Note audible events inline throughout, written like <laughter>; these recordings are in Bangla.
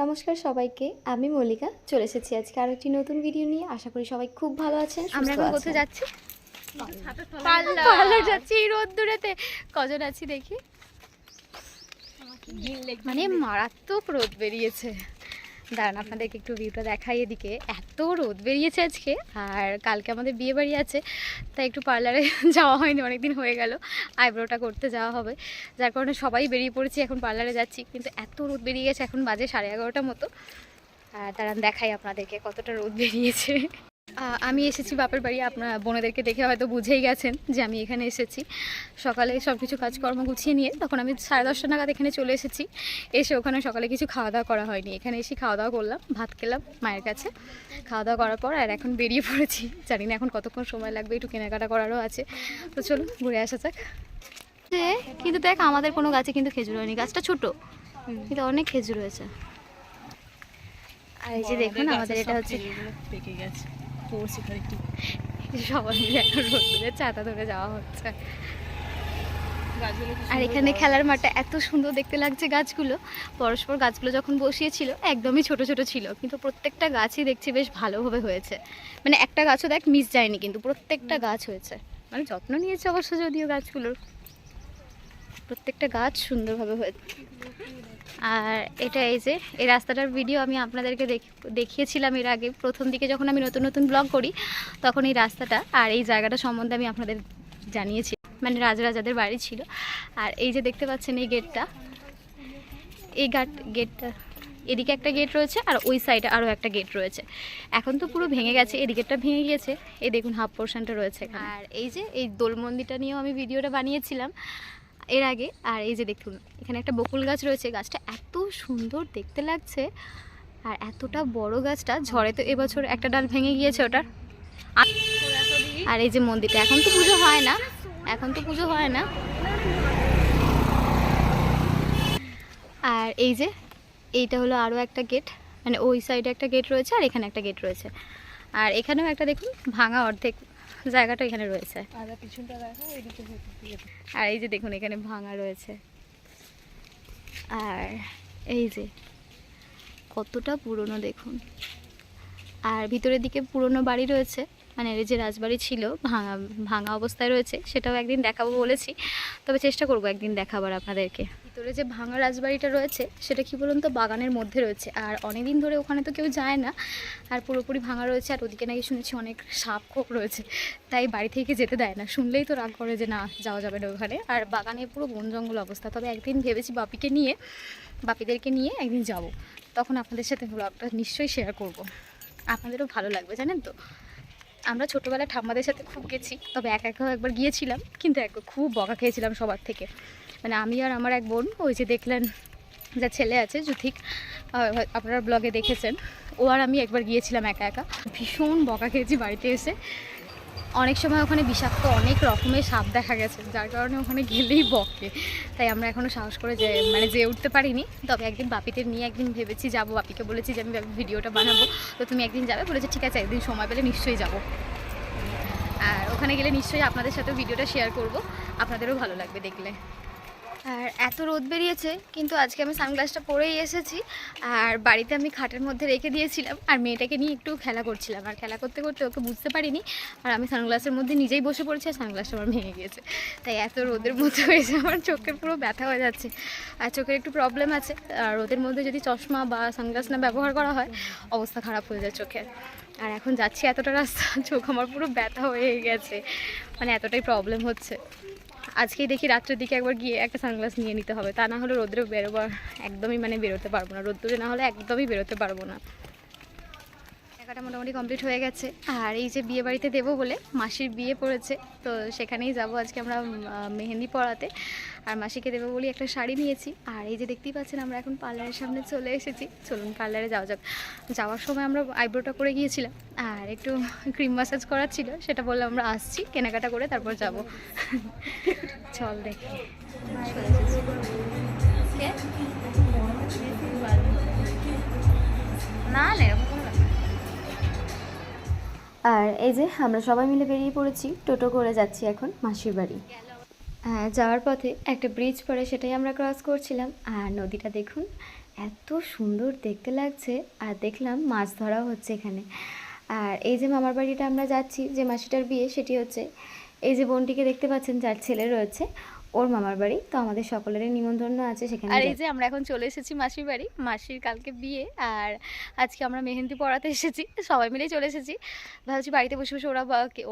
নমস্কার সবাইকে আমি মল্লিকা। চলে এসেছি আজকে আর একটি নতুন ভিডিও নিয়ে। আশা করি সবাই খুব ভালো আছেন আমরা এখন কোথায়। যাচ্ছি? পার্লার যাচ্ছি এই রোদ্দুরেতে। কজন আছি দেখি? মানে মারাত্মক রোদ বেরিয়েছে। দাঁড়ান, আপনাদেরকে একটু ভিউটা দেখাই এদিকে। এত রোদ বেরিয়েছে আজকে, আর কালকে আমাদের বিয়ে বাড়ি আছে, তাই একটু পার্লারে <laughs> যাওয়া হয়নি, অনেকদিন হয়ে গেল। আইব্রোটা করতে যাওয়া হবে। যার কারণে সবাই বেরিয়ে পড়েছি, এখন পার্লারে যাচ্ছি, কিন্তু এত রোদ বেরিয়ে গেছে, এখন বাজে সাড়ে এগারোটার মতো। আর দাঁড়ান, দেখাই আপনাদেরকে কতটা রোদ বেরিয়েছে। আমি এসেছি বাপের বাড়ি আপনার বোনেদেরকে দেখে হয়তো বুঝেই গেছেন যে আমি এখানে এসেছি। সকালে সব কিছু কাজকর্ম গুছিয়ে নিয়ে তখন আমি সাড়ে দশটা নাগাদ এখানে চলে এসেছি। এসে ওখানে সকালে কিছু খাওয়া দাওয়া করা হয়নি। এখানে এসে খাওয়া দাওয়া করলাম ভাত খেলাম মায়ের কাছে। খাওয়া দাওয়া করার পর আর এখন বেরিয়ে পড়েছি। জানি না এখন কতক্ষণ সময় লাগবে একটু কেনাকাটা করারও আছে। তো চলুন ঘুরে আসা যাক। যে, কিন্তু দেখ আমাদের কোনো গাছে কিন্তু খেজুর হয়নি। গাছটা ছোট কিন্তু অনেক খেজুর হয়েছে। আর এই যে দেখুন আমাদের এটা হচ্ছে পেকে গেছে। পড়ছে খানিকটু সবাই মিলে এখন রোদ্দুরে ছাতা ধরে যাওয়া হচ্ছে। আর এখানে খেলার মাঠটা এত সুন্দর দেখতে লাগছে গাছগুলো। পরস্পর গাছগুলো যখন বসিয়েছিল একদমই ছোট ছোট ছিল। কিন্তু প্রত্যেকটা গাছই দেখছি বেশ ভালোভাবে হয়েছে। মানে একটা গাছও দেখ মিস যায়নি কিন্তু প্রত্যেকটা গাছ হয়েছে। মানে যত্ন নিয়েছে অবশ্য যদিও গাছগুলোর। প্রত্যেকটা গাছ সুন্দরভাবে হয়েছে আর এটা এই যে, এই রাস্তাটার ভিডিও আমি আপনাদেরকে দেখ- দেখিয়েছিলাম এর আগে। প্রথম দিকে যখন আমি নতুন নতুন ব্লগ করি, তখন এই রাস্তাটা আর এই জায়গাটা সম্বন্ধে আমি আপনাদের জানিয়েছি। মানে রাজরাজাদের বাড়ি ছিল। আর এই যে দেখতে পাচ্ছেন এই গেটটা এই গাট গেটটা এদিকে একটা গেট রয়েছে আর ওই সাইডে আরও একটা গেট রয়েছে। এখন তো পুরো ভেঙে গেছে এদিকেরটা ভেঙে গিয়েছে। এই দেখুন হাফ পোর্শনটা রয়েছে আর এই যে এই দোল মন্দিরটা নিয়েও আমি ভিডিওটা বানিয়েছিলাম। এর আগে, আর এই যে দেখুন, এখানে একটা বকুল গাছ রয়েছে। গাছটা এত সুন্দর দেখতে লাগছে, আর এতটা বড় গাছটা, ঝড়ে তো এবছর একটা ডাল ভেঙে গিয়েছে ওটার। আর- এই যে মন্দিরটা, এখন তো পুজো হয় না, এখন তো পুজো হয় না। আর এই যে, এইটা হলো আরও একটা গেট মানে ওই সাইডে একটা গেট রয়েছে, আর এখানে একটা গেট রয়েছে। আর এখানেও একটা দেখুন, ভাঙা অর্ধেক। জায়গাটা এখানে রয়েছে। আর হতে আর এই যে দেখুন এখানে ভাঙা রয়েছে। আর এই যে কতটা পুরনো দেখুন। আর ভিতরের দিকে পুরনো বাড়ি রয়েছে মানে এর যে রাজবাড়ি ছিল ভাঙা ভাঙা অবস্থায় রয়েছে সেটাও একদিন দেখাবো বলেছি। তবে চেষ্টা করব একদিন দেখাবার আপনাদেরকে। ভিতরে যে ভাঙা রাজবাড়িটা রয়েছে, সেটা কি বলুন তো বাগানের মধ্যে রয়েছে। আর অনেক দিন ধরে ওখানে তো কেউ যায় না। আর পুরোপুরি ভাঙা রয়েছে, আর ওদিকে নাকি শুনেছি অনেক সাপ খোপ রয়েছে। তাই বাড়ি থেকে যেতে দেয় না। শুনলেই তো রাগ করে যে না, যাওয়া যাবে না ওখানে। আর বাগানে পুরো বন জঙ্গল অবস্থা। তবে একদিন ভেবেছি বাপিকে নিয়ে, বাপিদেরকে নিয়ে একদিন যাব। তখন আপনাদের সাথে ব্লগটা নিশ্চয়ই শেয়ার করব। আপনাদেরও ভালো লাগবে, জানেন তো? আমরা ছোটোবেলায় ঠাম্মাদের সাথে খুব গেছি। তবে একা একবার গিয়েছিলাম, কিন্তু এক খুব বকা খেয়েছিলাম সবার থেকে। মানে আমি আর আমার এক বোন, ওই যে দেখলেন যা ছেলে আছে হয়- আপনারা ব্লগে দেখেছেন, ও আর আমি একবার গিয়েছিলাম একা একা। ভীষণ বকা খেয়েছি বাড়িতে এসে। অনেক সময় ওখানে বিষাক্ত অনেক রকমের সাপ দেখা গেছে, যার কারণে ওখানে গেলেই বকে। তাই আমরা এখনও সাহস করে যে মানে যেয়ে উঠতে পারিনি। তবে একদিন বাপিদের নিয়ে একদিন ভেবেছি যাব, বাপিকে বলেছি যে, আমি ভিডিওটা বানাবো। তো তুমি একদিন যাবে, বলেছে, ঠিক আছে, একদিন সময় পেলে নিশ্চয়ই যাব। আর ওখানে গেলে নিশ্চয়ই আপনাদের সাথে ভিডিওটা শেয়ার করব। আপনাদেরও ভালো লাগবে দেখলে। আর এত রোদ বেরিয়েছে, কিন্তু আজকে আমি সানগ্লাসটা পরেই এসেছি। আর বাড়িতে আমি খাটের মধ্যে রেখে দিয়েছিলাম, আর মেয়েটাকে নিয়ে একটু খেলা করছিলাম। আর খেলা করতে করতে ওকে বুঝতে পারিনি, আর আমি সানগ্লাসের মধ্যে নিজেই বসে পড়েছি, আর সানগ্লাসটা আমার ভেঙে গিয়েছে। তাই এত রোদের মধ্যে হয়েছে আমার চোখের পুরো ব্যথা হয়ে যাচ্ছে। আর চোখের একটু প্রবলেম আছে, আর রোদের মধ্যে যদি চশমা বা সানগ্লাস না ব্যবহার করা হয়, অবস্থা খারাপ হয়ে যায় চোখের। আর এখন যাচ্ছি এতটা রাস্তা, চোখ আমার পুরো ব্যথা হয়ে গেছে। মানে এতটাই প্রবলেম হচ্ছে। আজকেই দেখি রাত্রের দিকে একবার গিয়ে একটা সানগ্লাস নিয়ে নিতে হবে। তা না হলে রোদ্রে বেরোবার একদমই মানে বেরোতে পারব না। রোদ্দুরে না হলে একদমই বেরোতে পারব না। টাকাটা মোটামুটি কমপ্লিট হয়ে গেছে। আর এই যে বিয়ে বাড়িতে দেবো বলে মাসির বিয়ে পড়েছে, তো সেখানেই যাব আজকে আমরা মেহেন্দি পড়াতে। আর মাসিকে দেবো বলে একটা শাড়ি নিয়েছি। আর এই যে দেখতেই পাচ্ছেন আমরা এখন পার্লারের সামনে চলে এসেছি। চলুন পার্লারে যাওয়া যাক। যাওয়ার সময় আমরা আইব্রোটা করে গিয়েছিলাম। আর একটু ক্রিম মাসাজ করার ছিল, সেটা বললে আমরা আসছি, কেনাকাটা করে তারপর যাব। চল দেখি? না না, এরকম। আর এই যে আমরা সবাই মিলে বেরিয়ে পড়েছি টোটো করে যাচ্ছি এখন মাসির বাড়ি। হ্যাঁ, যাওয়ার পথে একটা ব্রিজ পড়ে সেটাই আমরা ক্রস করছিলাম। আর নদীটা দেখুন এত সুন্দর দেখতে লাগছে। আর দেখলাম মাছ ধরাও হচ্ছে এখানে। আর এই যে মামার বাড়িটা আমরা যাচ্ছি যে মাসিটার বিয়ে সেটি হচ্ছে এই যে বোনটিকে দেখতে পাচ্ছেন যার ছেলে রয়েছে। ওর মামার বাড়ি তো আমাদের সকলেরই নিমন্ত্রণ আছে সেখানে আর এই যে আমরা এখন চলে এসেছি মাসির বাড়ি মাসির কালকে বিয়ে আর আজকে আমরা মেহেন্দি পড়াতে এসেছি সবাই মিলেই চলে এসেছি। ভাবছি বাড়িতে বসে বসে ওরা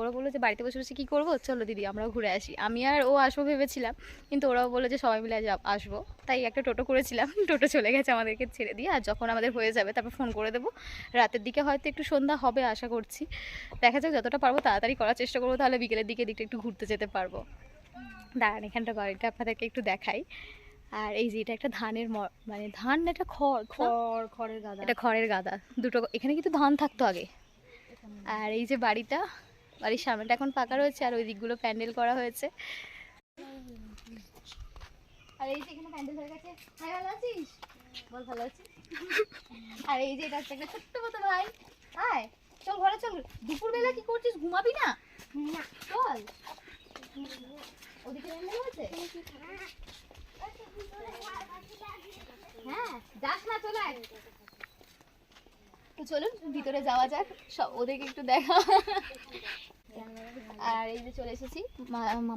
ওরা বলল যে বাড়িতে বসে বসে কী করব? চলো দিদি আমরাও ঘুরে আসি। আমি আর ও আসব ভেবেছিলাম কিন্তু ওরাও বলল যে সবাই মিলে আসব। তাই একটা টোটো করেছিলাম <laughs> টোটো চলে গেছে আমাদেরকে ছেড়ে দিয়ে আর যখন আমাদের হয়ে যাবে তারপর ফোন করে দেবো। রাতের দিকে হয়তো একটু সন্ধ্যা হবে আশা করছি। দেখা যাক যতটা পারব তাড়াতাড়ি করার চেষ্টা করব তাহলে বিকেলের দিকে দিকটা একটু ঘুরতে যেতে পারব। দাঁড়ান এখানটা বাড়িটা আপনাদেরকে একটু দেখাই। আর এই যে এটা একটা ধানের ম- মানে ধান না এটা খড় খড় খড় খড়ের গাদা। এটা খড়ের গাদা। দুটো এখানে কিন্তু ধান থাকতো আগে। আর এই যে বাড়িটা বাড়ির সামনেটা এখন পাকা রয়েছে আর ওই দিকগুলো প্যান্ডেল করা হয়েছে। আর এই যে এখানে প্যান্ডেল হয়ে গেছে। ভাই ভালো আছিস? বল ভালো আছিস? আর এই যে এটা হচ্ছে একটা ছোট্ট মতো ভাই। আয় চল ঘরে চল। দুপুরবেলা কি করছিস? ঘুমাবি না? চল ওদিকে হ্যাঁ যাস না চলে তো চলুন, ভিতরে যাওয়া যাক। সব ওদেরকে একটু দেখা। আর এই যে চলে এসেছি।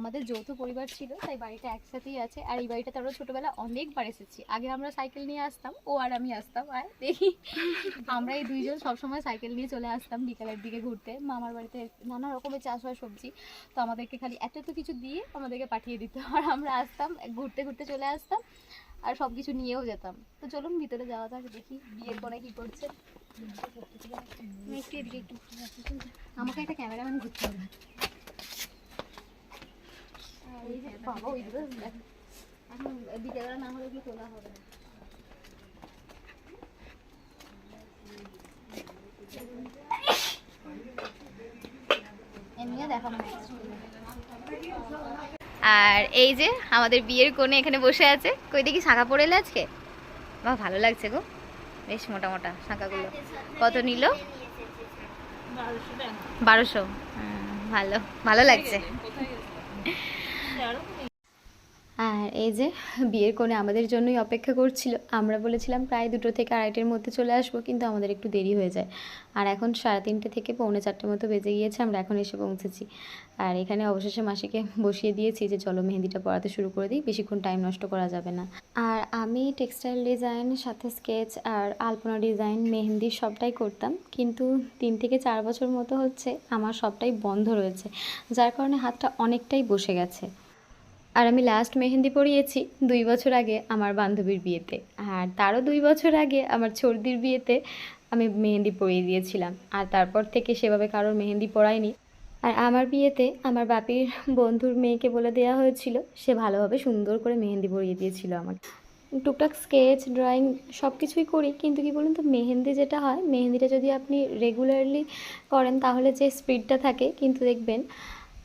আমাদের যৌথ পরিবার ছিল, তাই বাড়িটা একসাথেই আছে। আর এই বাড়িটাতে আমরা ছোটবেলা অনেকবার এসেছি। আগে আমরা সাইকেল নিয়ে আসতাম, ও আর আমি আসতাম। আর দেখি, আমরা এই দুইজন সবসময় সাইকেল নিয়ে চলে আসতাম বিকালের দিকে ঘুরতে। মামার বাড়িতে নানা রকমের চাষ হয় সবজি। তো আমাদেরকে খালি এত এত কিছু দিয়ে আমাদেরকে পাঠিয়ে দিত। আর আমরা আসতাম, ঘুরতে ঘুরতে চলে আসতাম। আর সব কিছু নিয়েও যেতাম। তো চলুন ভিতরে যাওয়া যাক, দেখি বিয়ের পরে কি করছে। আমাকে একটা ক্যামেরাম্যান ঘুরতে হবে। বাবা বিকেলবেলা না হলে কি হবে আর এই যে আমাদের বিয়ের কোণে এখানে বসে আছে। কই দেখি শাঁখা পড়ে এলে আজকে? বা ভালো লাগছে গো। বেশ মোটা মোটা শাঁখাগুলো। কত নিল? বারোশো। ভালো। ভালো লাগছে। আর এই যে বিয়ের কোণে আমাদের জন্যই অপেক্ষা করছিল, আমরা বলেছিলাম প্রায় দুটো থেকে আড়াইটের মধ্যে চলে আসব, কিন্তু আমাদের একটু দেরি হয়ে যায়। আর এখন সাড়ে তিনটে থেকে পৌনে চারটের মতো বেজে গিয়েছে, আমরা এখন এসে পৌঁছেছি। আর এখানে অবশেষে মাসিকে বসিয়ে দিয়েছি যে, চলো মেহেন্দিটা পড়াতে শুরু করে দিই, বেশিক্ষণ টাইম নষ্ট করা যাবে না। আর আমি টেক্সটাইল ডিজাইন সাথে স্কেচ আর আলপনা ডিজাইন মেহেন্দি সবটাই করতাম, কিন্তু তিন থেকে চার বছর মতো হচ্ছে আমার সবটাই বন্ধ রয়েছে, যার কারণে হাতটা অনেকটাই বসে গেছে। আর আমি লাস্ট মেহেন্দি পরিয়েছি দুই বছর আগে আমার বান্ধবীর বিয়েতে। আর তারও দুই বছর আগে আমার ছর্দির বিয়েতে আমি মেহেন্দি পরিয়ে দিয়েছিলাম। আর তারপর থেকে সেভাবে কারোর মেহেন্দি পরায়নি আর আমার বিয়েতে আমার বাপির বন্ধুর মেয়েকে বলে দেওয়া হয়েছিল, সে ভালোভাবে সুন্দর করে মেহেন্দি পরিয়ে দিয়েছিল আমাকে। টুকটাক স্কেচ ড্রয়িং সব কিছুই করি, কিন্তু কি বলুন তো, মেহেন্দি যেটা হয়, মেহেন্দিটা যদি আপনি রেগুলারলি করেন তাহলে যে স্পিডটা থাকে, কিন্তু দেখবেন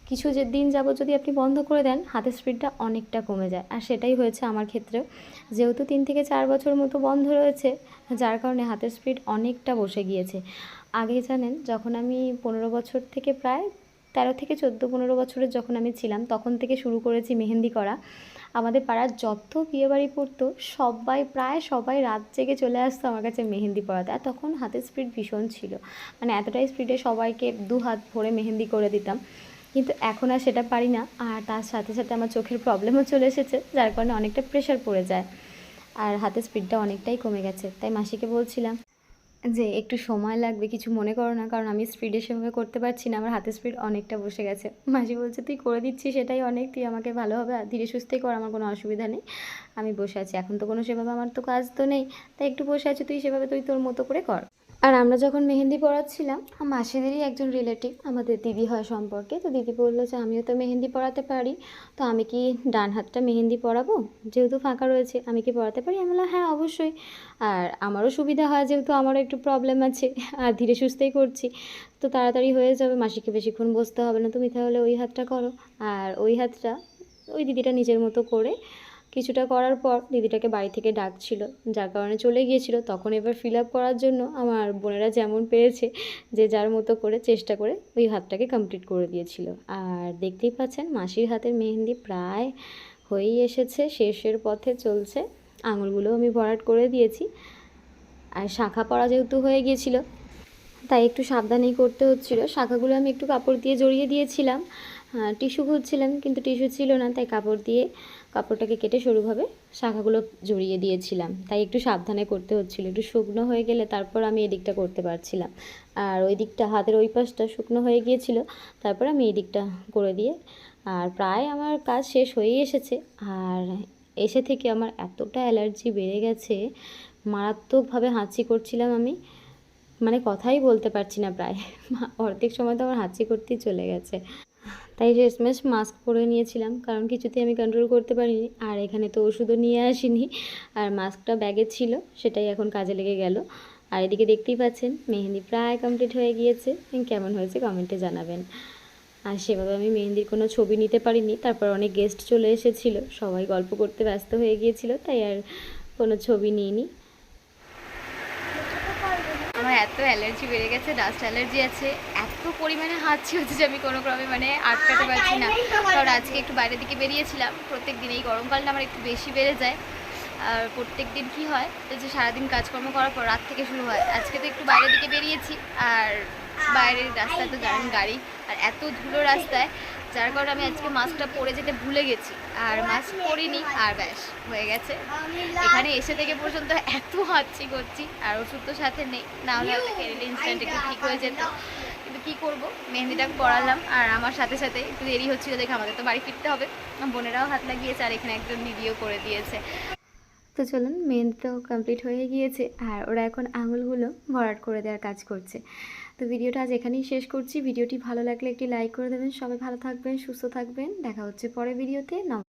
কিছু যে দিন যাবত যদি আপনি বন্ধ করে দেন, হাতের স্পিডটা অনেকটা কমে যায়। আর সেটাই হয়েছে আমার ক্ষেত্রেও। যেহেতু তিন থেকে চার বছর মতো বন্ধ রয়েছে, যার কারণে হাতের স্পিড অনেকটা বসে গিয়েছে। আগে জানেন, যখন আমি পনেরো বছর থেকে প্রায় তেরো থেকে চোদ্দ, পনেরো বছরের যখন আমি ছিলাম, তখন থেকে শুরু করেছি মেহেন্দি করা। আমাদের পাড়ার যত বিয়েবাড়ি পড়তো, সবাই, প্রায় সবাই রাত জেগে চলে আসতো আমার কাছে মেহেন্দি পড়াতে আর তখন হাতের স্পিড ভীষণ ছিল। মানে এতটাই স্পিডে সবাইকে দু হাত ভরে মেহেন্দি করে দিতাম। কিন্তু এখন আর সেটা পারি না। আর তার সাথে সাথে আমার চোখের প্রবলেমও চলে এসেছে, যার কারণে অনেকটা প্রেশার পড়ে যায়। আর হাতের স্পিডটা অনেকটাই কমে গেছে। তাই মাসিকে বলছিলাম যে, একটু সময় লাগবে, কিছু মনে করো না, কারণ আমি স্পিডে সেভাবে করতে পারছি না, আমার হাতের স্পিড অনেকটা বসে গেছে। মাসি বলছে, তুই করে দিচ্ছিস, সেটাই অনেক, তুই আমাকে ভালো ভালোভাবে ধীরে সুস্থেই কর, আমার কোনো অসুবিধা নেই, আমি বসে আছি। এখন তো কোনো সেভাবে আমার তো কাজ তো নেই, তাই একটু বসে আছি, তুই সেভাবে, তুই তোর মতো করে কর। আর আমরা যখন মেহেন্দি পড়াচ্ছিলাম মাসিদেরই একজন রিলেটিভ আমাদের দিদি হয় সম্পর্কে, তো দিদি বলল যে, আমিও তো মেহেন্দি পড়াতে পারি, তো আমি কি ডান হাতটা মেহেন্দি পড়াবো? যেহেতু ফাঁকা রয়েছে, আমি কি পড়াতে পারি? আমি বললাম হ্যাঁ অবশ্যই। আর আমারও সুবিধা হয়, যেহেতু আমারও একটু প্রবলেম আছে, আর ধীরে সুস্থেই করছি। তো তাড়াতাড়ি হয়ে যাবে, মাসিকে বেশিক্ষণ বসতে হবে না, তুমি তাহলে ওই হাতটা করো। আর ওই হাতটা ওই দিদিটা নিজের মতো করে কিছুটা করার পর দিদিটাকে বাড়ি থেকে ডাকছিল। যার কারণে চলে গিয়েছিল। তখন এবার ফিল আপ করার জন্য আমার বোনেরা যেমন পেরেছে যে যার মতো করে চেষ্টা করে ওই হাতটাকে কমপ্লিট করে দিয়েছিল। আর দেখতেই পাচ্ছেন, মাসির হাতের মেহেন্দি প্রায় হয়েই এসেছে, শেষের পথে চলছে। আঙুলগুলো আমি ভরাট করে দিয়েছি। আর শাখা পরা যেহেতু হয়ে গিয়েছিল, তাই একটু সাবধানেই করতে হচ্ছিল। শাখাগুলো আমি একটু কাপড় দিয়ে জড়িয়ে দিয়েছিলাম। টিস্যু খুঁজছিলাম, কিন্তু টিস্যু ছিল না, তাই কাপড় দিয়ে কাপড়টাকে কেটে সরুভাবে শাখাগুলো জড়িয়ে দিয়েছিলাম। তাই একটু সাবধানে করতে হচ্ছিল। একটু শুকনো হয়ে গেলে তারপর আমি এদিকটা করতে পারছিলাম। আর ওই দিকটা হাতের ওই পাশটা শুকনো হয়ে গিয়েছিল। তারপর আমি এই দিকটা করে দিয়ে আর প্রায় আমার কাজ শেষ হয়েই এসেছে। আর এসে থেকে আমার এতটা অ্যালার্জি বেড়ে গেছে, মারাত্মকভাবে হাঁচি করছিলাম আমি। মানে কথাই বলতে পারছি না প্রায়। অর্ধেক সময় তো আমার হাঁচি করতেই চলে গেছে। তাই শেষমেশ মাস্ক পরে নিয়েছিলাম, কারণ কিছুতেই আমি কন্ট্রোল করতে পারিনি। আর এখানে তো ওষুধও নিয়ে আসিনি, আর মাস্কটা ব্যাগে ছিল, সেটাই এখন কাজে লেগে গেল। আর এদিকে দেখতেই পাচ্ছেন, মেহেন্দি প্রায় কমপ্লিট হয়ে গিয়েছে। কেমন হয়েছে কমেন্টে জানাবেন। আর সেভাবে আমি মেহেন্দির কোনো ছবি নিতে পারিনি, তারপর অনেক গেস্ট চলে এসেছিল। সবাই গল্প করতে ব্যস্ত হয়ে গিয়েছিল, তাই আর কোনো ছবি নিইনি। এত অ্যালার্জি বেড়ে গেছে ডাস্ট অ্যালার্জি আছে এত পরিমাণে হাঁচি হচ্ছে যে আমি কোনো ক্রমে মানে আটকাতে পারছি না। কারণ আজকে একটু বাইরের দিকে বেরিয়েছিলাম প্রত্যেক দিন এই গরমকালটা আমার একটু বেশি বেড়ে যায়। আর প্রত্যেক দিন কী হয়? যে সারাদিন কাজকর্ম করার পর রাত থেকে শুরু হয়। আজকে তো একটু বাইরের দিকে বেরিয়েছি আর বাইরের রাস্তায় তো জানেন গাড়ি আর এত ধুলো রাস্তায় যার কারণে আমি আজকে মাস্কটা পরে যেতে ভুলে গেছি। আর মাস্ক পরিনি আর ব্যাস হয়ে গেছে। এখানে এসে থেকে পর্যন্ত এত হাঁচি করছি আর ওষুধ তো সাথে নেই। না হলে হয়তো কেরিলে ইনস্ট্যান্ট একটু ঠিক হয়ে যেত। কিন্তু কী করব? মেহেন্দিটা পড়ালাম আর আমার সাথে সাথে একটু দেরি হচ্ছিল দেখে আমাদের তো বাড়ি ফিরতে হবে। বোনেরাও হাত লাগিয়েছে আর এখানে একজন ভিডিও করে দিয়েছে। তো চলুন মেহেন্দি তো কমপ্লিট হয়ে গিয়েছে আর ওরা এখন আঙুলগুলো ভরাট করে দেওয়ার কাজ করছে। তো ভিডিওটা আজ এখানেই শেষ করছি। ভিডিওটি ভালো লাগলে একটি লাইক করে দেবেন। সবাই ভালো থাকবেন, সুস্থ থাকবেন। দেখা হচ্ছে পরে ভিডিওতে। নম